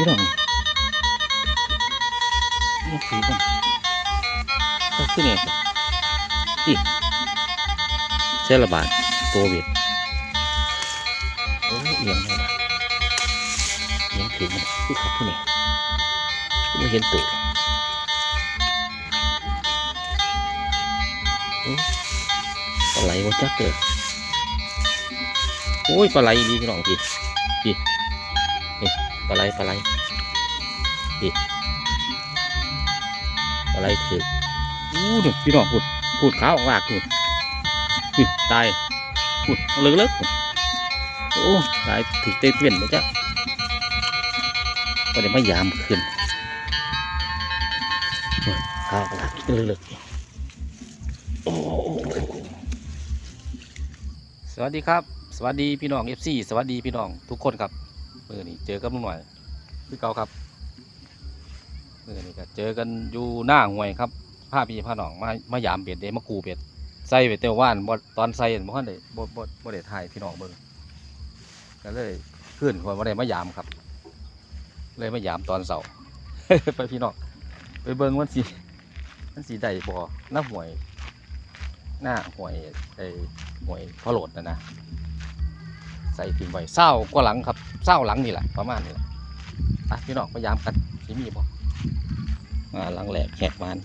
พี่น้องนี่ถือกันก็ขึ้นเนี่ยนี่เส้นระบาดตัวเบ็ดโอ้ยเอียงเลยนะเอียงถือมันคือขับขึ้นเนี่ยไม่เห็นตัวปลาไหลวะจักเด้อโอ้ยปลาไหลดีพี่น้องพี่พี่ ปลาไหลปลาไหลปลาไหลถืออู้นี่พี่น้องพูดพูดขาวออกลากพูดนี่ตายพูดเลิกเลิกพูดโอ้ตายถือเต้นเวียนเลยจ้ะก็เลยมายามขึ้นขาวออกลากเลิกเลิกโอ้สวัสดีครับ สวัสดีพี่น้องเอฟซีสวัสดีพี่น้องทุกคนครับ มื่อนี้เจอกับลุงหน่อยพี่เกาครับเมื่อนี้ก็เจอกันอยู่หน้าห่วยครับผ้าพี่ผ้าหนองมามายามเบ็ดเดมากูเบ็ดใส่เบ็ดเตวว่านบตอนใส่บ่ทันได้บ่บ่บ่ได้ถ่ายพี่น้องเบิ่งก็เลยขึ้นคนบ่ได้มายามครับ เลยมายามตอนเสาร์ไปพี่น้องไปเบิ่งมันสิมันสิได้บ่หน้าห่วย หน้าห่วยไอห่วยพะโหลดนะนะ ใส่ทิ้งไว้เศร้ากว่าหลังครับเศร้าหลังนี่แหละประมาณนี้แหละพี่น้องพยายามกันสิมีบ่อ่าหลังแหลกแหกมัน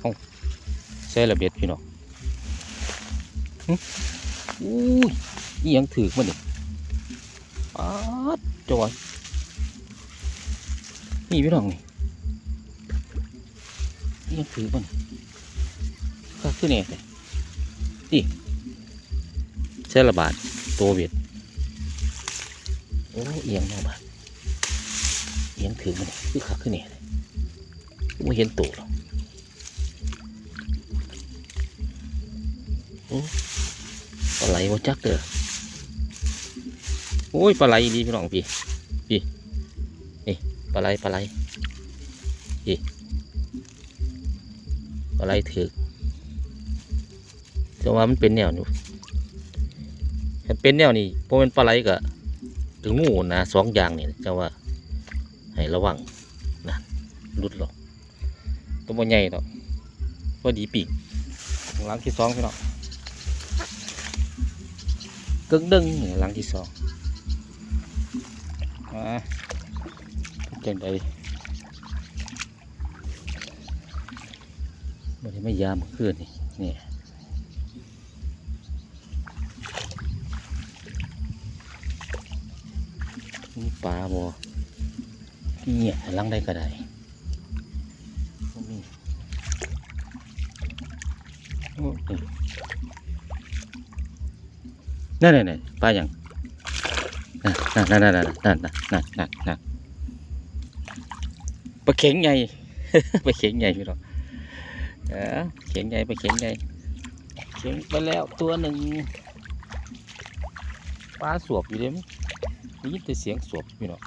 โอ้ใช่ระเบียดพี่น้องอู้ยนี่ยังถือมันนี่ป๊าดจอยนี่พี่น้องนี่นี่ยังถือมันก็ขึ้นเองเลยนี่ เส้นระบาดตัวเบ็ดโอ้เอียงมาบาดเอียงถือมันคือขักขึ้นเนี่ยไม่เห็นตัวหรอกโอ้ปลาไหลวะจักเด้อโอ้ยปลาไหลดีพี่น้องพี่พี่นี่ปลาไหลปลาไหลพี่ปลาไหลถือแต่ว่ามันเป็นแนวอยู่ถ้ เป็นแนวนี้พวกมันปลาไหลก็ถึงงูนะสองอย่างนี่จะว่า ให้ระวังนะรุดหรอกตัวมันใหญ่หรอกพอดีปีกหลังที่สองพี่น้องกึ่งดึงหลังที่สองอ่าจังใดมันไม่ยามขึ้นนี่นี่ ปลาบ่เนี่ยลังได้ก็ได้นั่นนั่นนั่นปลาอย่างนั่นนั่นนั่นนั่นนั่นนั่นนั่นนั่นปลาเข็งใหญ่ปลาเข็งใหญ่พี่น้องเออเข็งใหญ่ปลาเข็งใหญ่เข็งไปแล้วตัวหนึ่งปลาสวบอยู่เด้มั้ย ได้ยินแต่เสียงสวบพี่เน้อง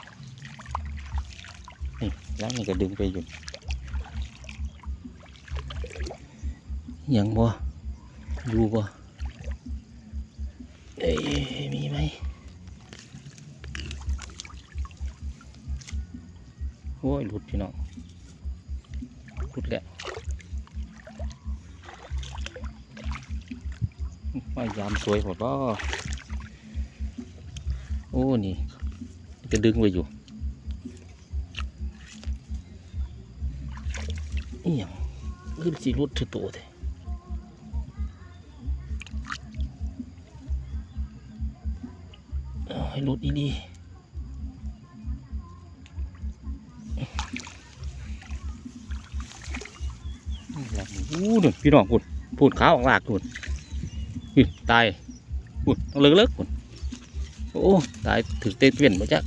นี่แล้วนี่ก็ดึงไปอยู่ยังบ่อยู่บ่เอ้ยมีไหมโอ้ยหลุดพี่น้องหลุดแล้วมายามสวยหมดบ่ โอ้นี่จะดึงไว้อยู่อีหยังคือสิรุดถือตัวเถอะเอาให้รุดอีดีอู้หนี่พี่น้องพูดพูดขาวออกลากพูดตายพูดเลิกเลิกพูด โอ้ตายถึงเต้นเวียนมาจ้ะ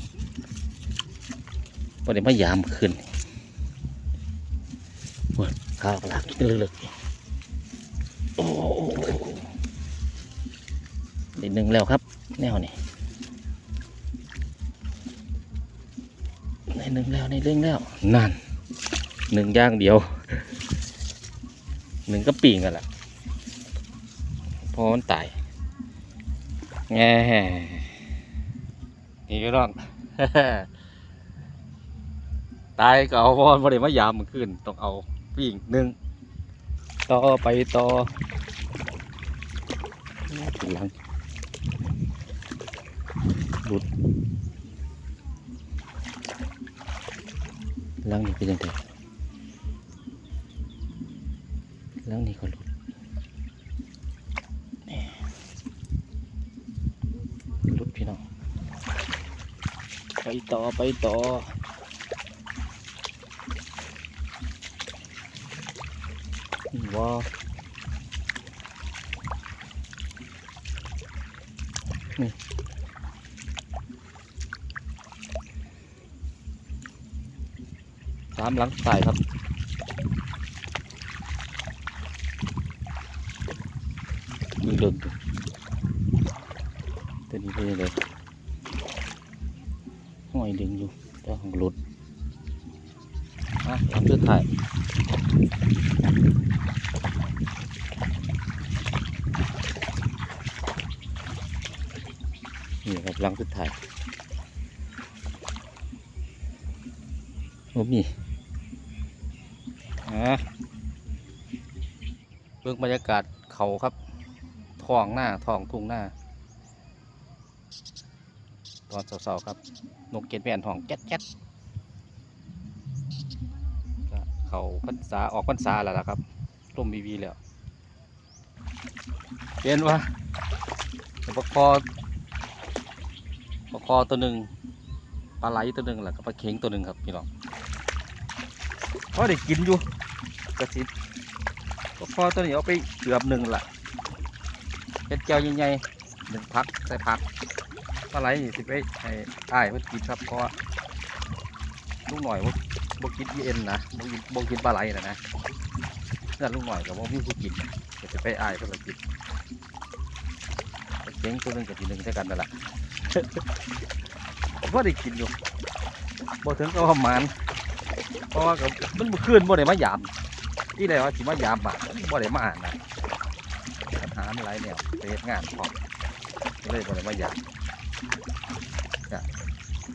พอได้มายามขึ้นโอ้ยข้าวกระลากเลึกโอ้ได้หนึ่งแล้วครับ แนวนี่ในหนึ่งแล้วในเรื่องแล้วนั่นหนึ่งย่างเดียวหนึ่งก็ปีงกันละพอมันตายแง่ นี่นี่พี่น้อง ตายก็เอาเพราะบ่ได้มายามมันขึ้นต้องเอาวิ่งหนึ่งต่อไปต่อหลังหลุดหลังนี่เป็นยังไงหลังนี่ก็หลุดแหม่หลุดพี่น้องไป ต่อไปต่อ ว้าวนี่สามหลังใส่ครับดึงดึงตัวนี้เป็นยังไง อยดึงอยู่แต่ของหลุดอะหลังสุดท้ายนี่ครับหลังสุดท้ายโอ้มีอะเบื้องบรรยากาศเขาครับท้องหน้าท้องทุ่งหน้า ตอนเสาๆครับ นกเกตแผ่นทองแก๊ดแก๊ดเขาพรรษาออกพรรษาแล้วล่ะครับร่มบีวีแล้วเปลี่ยนว่าปกคอปลาคอตัวหนึ่งปลาไหลตัวหนึ่งแหล้วก็ปลาเข็งตัวหนึ่งครับพี่น้องพอได้กินอยู่กระสิบปลาคอตัวนี้เอาไปเกือบหนึ่งละเป็นแก้วใหญ่ๆหนึ่งพักใส่พัก ปลาไหลนี่สิไปให้อ้ายเพิ่นกินครับเพราะว่าลูกหน่อยบ่บ่กินเอ็นนะบกินบกินปลาไหลนะนะนั่นลูกหน่อยกับบ่ามีผู้กินก็จะไปอ้ายเพิ่นกินเข็งตัวหนึ่งกับทีหนึ่งใช่กันนั่นแหละว่าได้กินอยู่บ่ถึงกับว่าหมานเพราะว่าก็มันบ่คืนบ่ได้มายามที่ใดว่าสิมายามบ่ะบ่ได้มาอ่านนะปัญหามันหลายแนวไปเฮ็ดงานพร้อมเลยบ่ได้มายาม ก็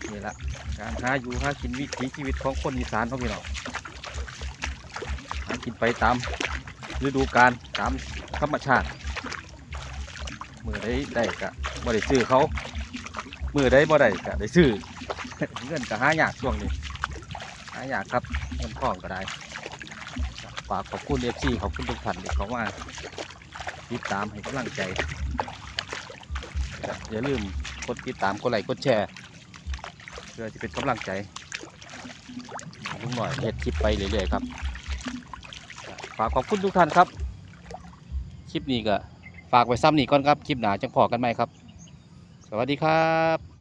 นี่ละการหาอยู่หากินวิถีชีวิตของคนอีสานเนาพี่น้องหากินไปตามฤดูกาลตามธรรมชาติมือได้ได้ก็บ่ได้ซื้อเขามือได้บ่ได้ก็ได้ซื้อเงินก็หายากช่วงนี้หายากครับเงินทองก็ได้ฝากขอบคุณเอฟซีขอบคุณทุกท่านที่เขามาติดตามให้กำลังใจ อย่าลืม กดติดตามกดไลค์กดแชร์เพื่อจะเป็นกำลังใจให้ลุงหน่อยเห็ดคลิปไปเรื่อยๆครับฝากขอบคุณทุกท่านครับ คลิปนี้ก็ฝากไว้ซ้ำนี่ก่อนครับ คลิปหนาจังพอกันไหมครับ สวัสดีครับ